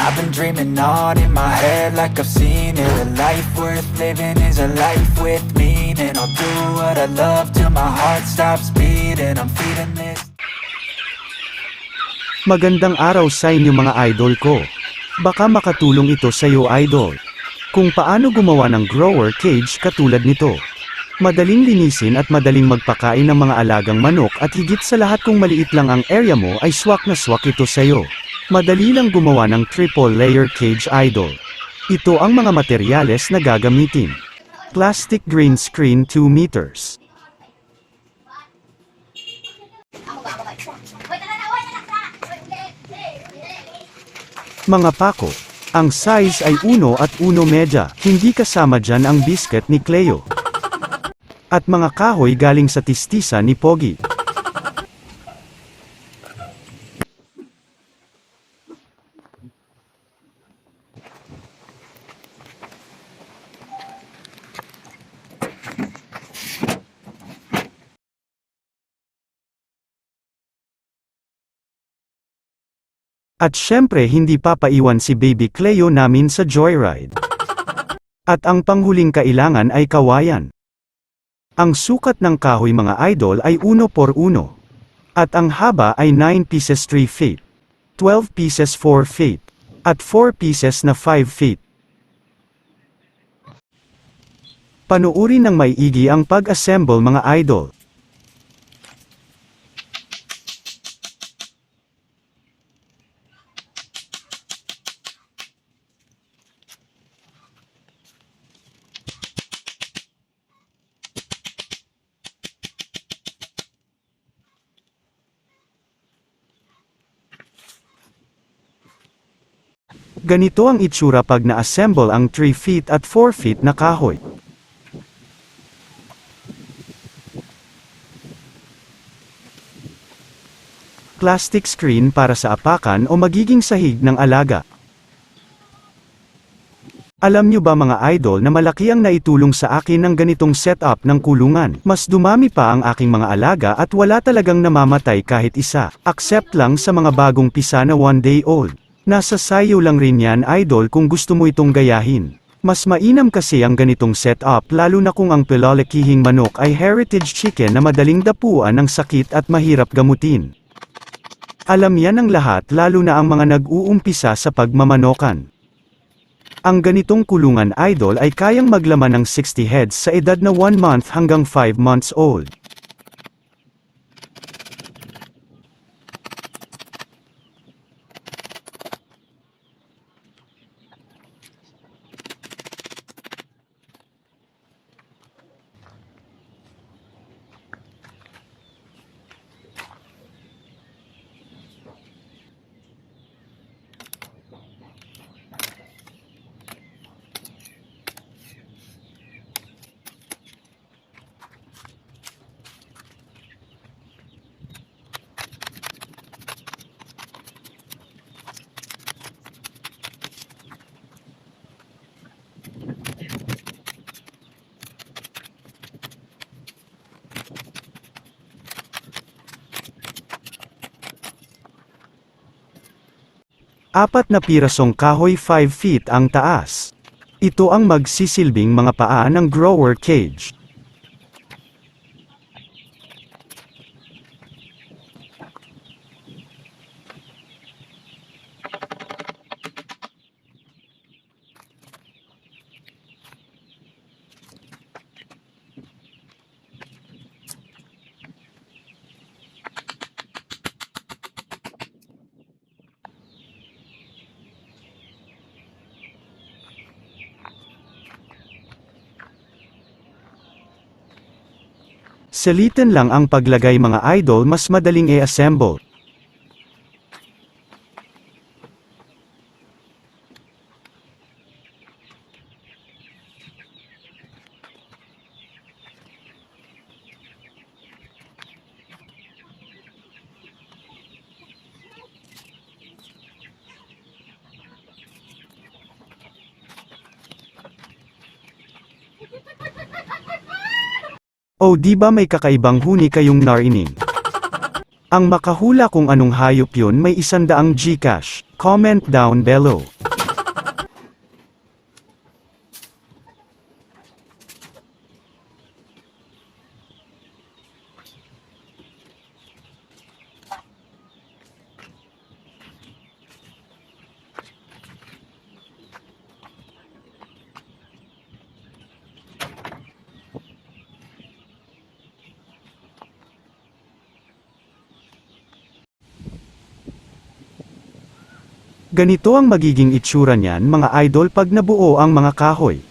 I've been dreaming on in my head like I've seen it A life worth living is a life with meaning I'll do what I love till my heart stops beating I'm feeding this Magandang araw sa inyo mga idol ko. Baka makatulong ito sa iyo idol. Kung paano gumawa ng grower cage katulad nito. Madaling linisin at madaling magpakain ng mga alagang manok at higit sa lahat kung maliit lang ang area mo ay swak na swak ito sa iyo. Madali lang gumawa ng triple layer cage idol. Ito ang mga materyales na gagamitin. Plastic green screen 2 meters. Mga pako. Ang size ay 1 at 1 medya, hindi kasama dyan ang biscuit ni Cleo. At mga kahoy galing sa tistisa ni Pogi. At syempre hindi papaiwan si Baby Cleo namin sa joyride. At ang panghuling kailangan ay kawayan. Ang sukat ng kahoy mga idol ay 1 por 1. At ang haba ay 9 pieces 3 feet, 12 pieces 4 feet, at 4 pieces na 5 feet. Panuuri ng maiigi ang pag-assemble mga idol. Ganito ang itsura pag na-assemble ang 3 feet at 4 feet na kahoy. Plastic screen para sa apakan o magiging sahig ng alaga. Alam nyo ba mga idol na malaki ang naitulong sa akin ng ganitong setup ng kulungan. Mas dumami pa ang aking mga alaga at wala talagang namamatay kahit isa. Accept lang sa mga bagong pisa na one day old. Nasa sayo lang rin yan idol kung gusto mo itong gayahin. Mas mainam kasi ang ganitong setup lalo na kung ang pilalakihing manok ay heritage chicken na madaling dapuan ng sakit at mahirap gamutin. Alam yan ng lahat lalo na ang mga nag-uumpisa sa pagmamanokan. Ang ganitong kulungan idol ay kayang maglaman ng 60 heads sa edad na 1 month hanggang 5 months old. Apat na pirasong kahoy 5 feet ang taas. Ito ang magsisilbing mga paa ng grower cage. Salitan lang ang paglagay mga idol mas madaling i-assemble. O di ba may kakaibang huni kayong narinig? Ang makahula kung anong hayop yun may isandaang Gcash. Comment down below. Ganito ang magiging itsura niyan mga idol pag nabuo ang mga kahoy.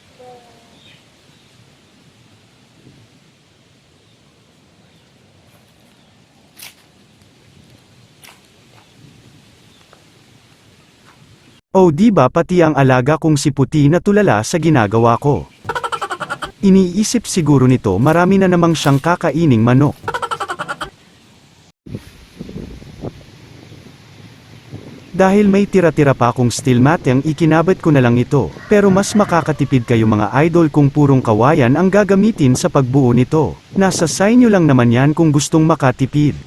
O di ba pati ang alaga kong si Puti na tulala sa ginagawa ko. Iniisip siguro nito marami na namang siyang kakaining manok. Dahil may tira-tira pa akong steel mat ang ikinabit ko na lang ito, pero mas makakatipid kayo mga idol kung purong kawayan ang gagamitin sa pagbuo nito. Nasa sa lang naman yan kung gustong makatipid.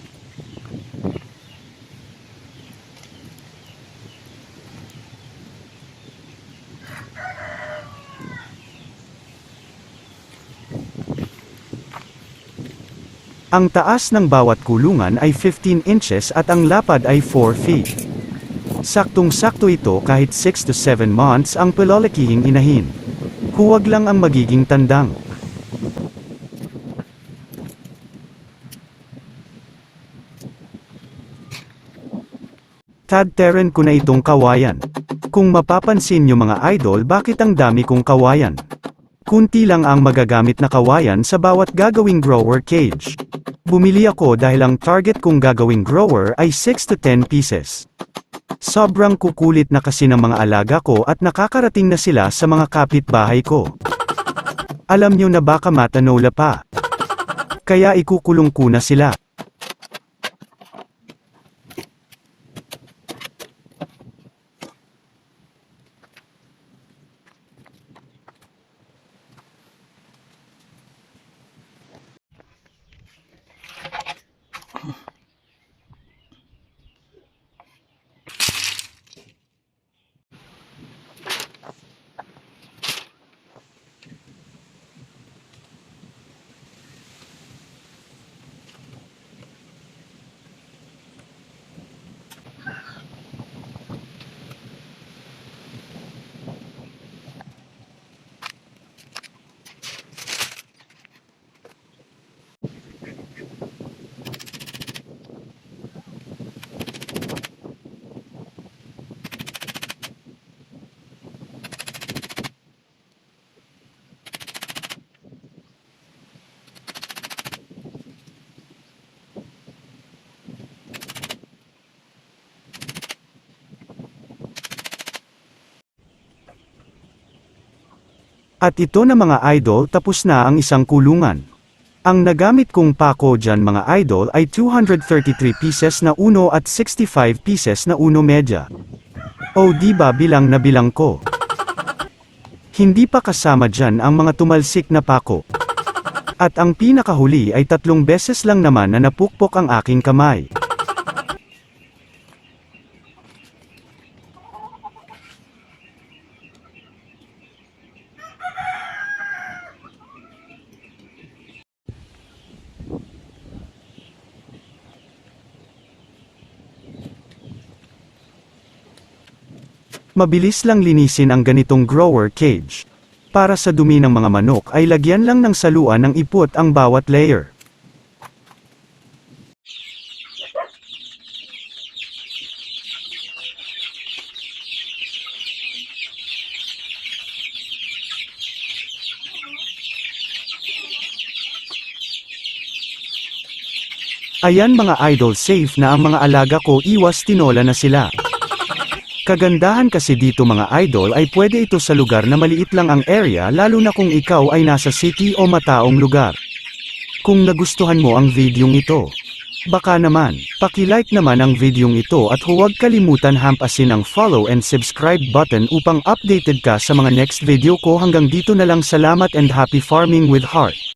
Ang taas ng bawat kulungan ay 15 inches at ang lapad ay 4 feet. Saktong-sakto ito kahit 6 to 7 months ang pelolekihing inahin. Huwag lang ang magiging tandang. Tadteren ko na itong kawayan. Kung mapapansin nyo mga idol bakit ang dami kong kawayan? Kunti lang ang magagamit na kawayan sa bawat gagawing grower cage. Bumili ako dahil ang target kong gagawing grower ay 6 to 10 pieces. Sobrang kukulit na kasi ng mga alaga ko at nakakarating na sila sa mga kapitbahay ko. Alam nyo na baka matanola pa. Kaya ikukulong ko na sila. At ito na mga idol tapos na ang isang kulungan. Ang nagamit kong pako dyan mga idol ay 233 pieces na uno at 65 pieces na uno medya. O di ba bilang na bilang ko? Hindi pa kasama dyan ang mga tumalsik na pako. At ang pinakahuli ay tatlong beses lang naman na napukpok ang aking kamay. Mabilis lang linisin ang ganitong grower cage. Para sa dumi ng mga manok ay lagyan lang ng saluan ng ipot ang bawat layer. Ayan mga idol safe na ang mga alaga ko iwas tinola na sila. Kagandahan kasi dito mga idol ay pwede ito sa lugar na maliit lang ang area lalo na kung ikaw ay nasa city o mataong lugar. Kung nagustuhan mo ang videong ito, baka naman, paki-like naman ang videong ito at huwag kalimutan hampasin ang follow and subscribe button upang updated ka sa mga next video ko hanggang dito na lang salamat and happy farming with heart.